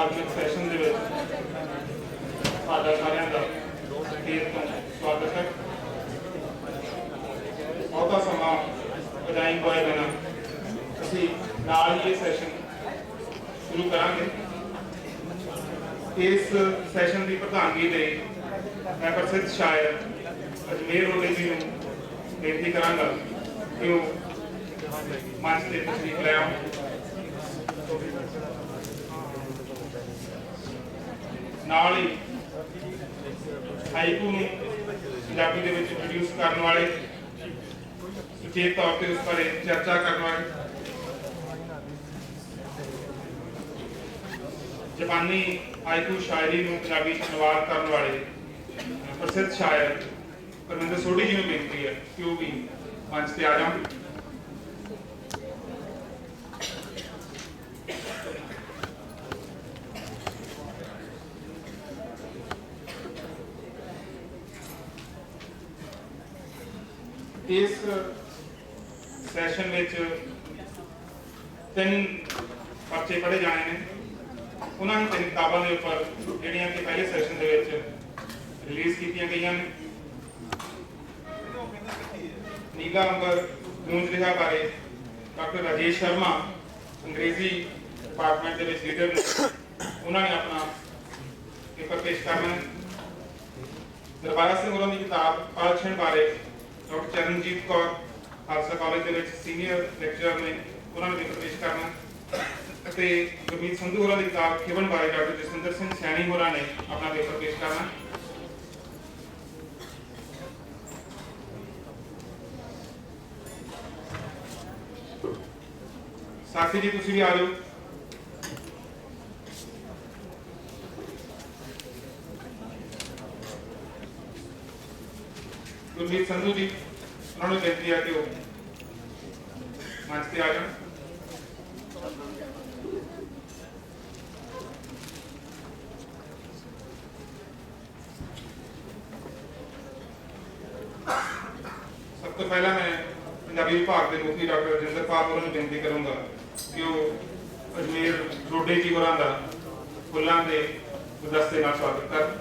ਆਤਮਿਕ ਸੈਸ਼ਨ ਦੇ ਵਿੱਚ ਤੁਹਾਡਾ ਸਾਰਿਆਂ ਦਾ ਫੇਰ ਤੋਂ ਸਵਾਗਤ ਹੈ। ਬਹੁਤਾ ਸਮਾਂ ਵਧਾਈ ਹੋਏ ਬਿਨਾ ਅਸੀਂ ਨਾਲ ਹੀ ਇਹ ਸੈਸ਼ਨ ਸ਼ੁਰੂ ਕਰਾਂਗੇ। ਇਸ ਸੈਸ਼ਨ ਦੀ ਪ੍ਰਧਾਨਗੀ ਲਈ ਮੈਂ ਪ੍ਰਸਿੱਧ ਸ਼ਾਇਰ ਅਜਮੇਰ ਰੋਲੇ ਜੀ ਨੂੰ ਬੇਨਤੀ ਕਰਾਂਗਾ ਕਿ ਉਹ ਮੰਚ ਤੇ ਤਸ਼ਰੀਫ ਲੈ ਆਉਣ ਨਾਲ ਹੀ ਹਾਈਕੂ ਨੂੰ ਪੰਜਾਬੀ ਦੇ ਵਿੱਚ ਇੰਟਰੋਡਿਊਸ ਕਰਨ ਵਾਲੇ ਸੁਚੇਤ ਤੌਰ ਤੇ ਉਸ ਬਾਰੇ ਚਰਚਾ ਕਰਨ ਵਾਲੇ, ਜਾਪਾਨੀ ਹਾਈਕੂ ਸ਼ਾਇਰੀ ਨੂੰ ਪੰਜਾਬੀ ਚ ਅਨੁਵਾਦ ਕਰਨ ਵਾਲੇ ਪ੍ਰਸਿੱਧ ਸ਼ਾਇਰ ਪਰਮਿੰਦਰ ਸੋਢੀ ਜੀ ਨੂੰ ਬੇਨਤੀ ਹੈ ਕਿ ਉਹ ਵੀ ਮੰਚ ਤੇ ਆ ਜਾਣ ਇਸ ਸੈਸ਼ਨ ਵਿੱਚ ਤਿੰਨ ਪਰਚੇ ਪੜ੍ਹੇ ਜਾਣੇ ਨੇ। ਉਹਨਾਂ ਨੂੰ ਤਿੰਨ ਕਿਤਾਬਾਂ ਦੇ ਉੱਪਰ ਜਿਹੜੀਆਂ ਕਿ ਪਹਿਲੇ ਸੈਸ਼ਨ ਦੇ ਵਿੱਚ ਰਿਲੀਜ਼ ਕੀਤੀਆਂ ਗਈਆਂ ਨੇ। ਨੀਲਾ ਅੰਬਰ ਗੂੰਜ ਰਿਹਾ ਬਾਰੇ ਡਾਕਟਰ ਰਾਜੇਸ਼ ਸ਼ਰਮਾ, ਅੰਗਰੇਜ਼ੀ ਡਿਪਾਰਟਮੈਂਟ ਦੇ ਵਿੱਚ ਲੀਡਰ ਨੇ। ਉਹਨਾਂ ਨੇ ਆਪਣਾ ਪੇਪਰ ਪੇਸ਼ ਕਰਨਾ ਦਰਬਾਰਾ ਸਿੰਘ ਹੋਰਾਂ ਦੀ ਕਿਤਾਬ, ਪਾਲਛਣ ਬਾਰੇ ਡਾਕਟਰ ਚਰਨਜੀਤ ਕੌਰ, ਖਾਲਸਾ ਕਾਲਜ ਦੇ ਵਿੱਚ ਸੀਨੀਅਰ ਲੈਕਚਰਰ ਨੇ ਉਹਨਾਂ ਨੇ ਪੇਸ਼ ਕਰਨਾ। ਅਤੇ ਗੁਰਮੀਤ ਸੰਧੂ ਹੋਰਾਂ ਦੀ ਕਿਤਾਬ ਖਿਵਨ ਬਾਰੇ ਡਾਕਟਰ ਜਸਵਿੰਦਰ ਸਿੰਘ ਸੈਣੀ ਹੋਰਾਂ ਨੇ ਆਪਣਾ ਪੇਪਰ ਪੇਸ਼ ਕਰਨਾ। ਸਾਥੀ ਜੀ, ਤੁਸੀਂ ਵੀ ਆ ਜਾਓ। ਗੁਰਮੀਤ ਸੰਧੂ ਜੀ, ਉਹਨਾਂ ਨੂੰ ਬੇਨਤੀ ਹੈ ਕਿ ਉਹ ਮੰਚ ਤੇ ਆ ਜਾਣ। ਸਭ ਤੋਂ ਪਹਿਲਾਂ ਮੈਂ ਪੰਜਾਬੀ ਵਿਭਾਗ ਦੇ ਮੁਖੀ ਡਾਕਟਰ ਰਜਿੰਦਰ ਪਾਲ ਹੋਰਾਂ ਨੂੰ ਬੇਨਤੀ ਕਰੂੰਗਾ ਕਿ ਉਹ ਅਜਮੇਰ ਰੋਡੇ ਜੀ ਹੋਰਾਂ ਦਾ ਫੁੱਲਾਂ ਦੇ ਗੁਲਦਸਤੇ ਨਾਲ ਸਵਾਗਤ ਕਰਨ।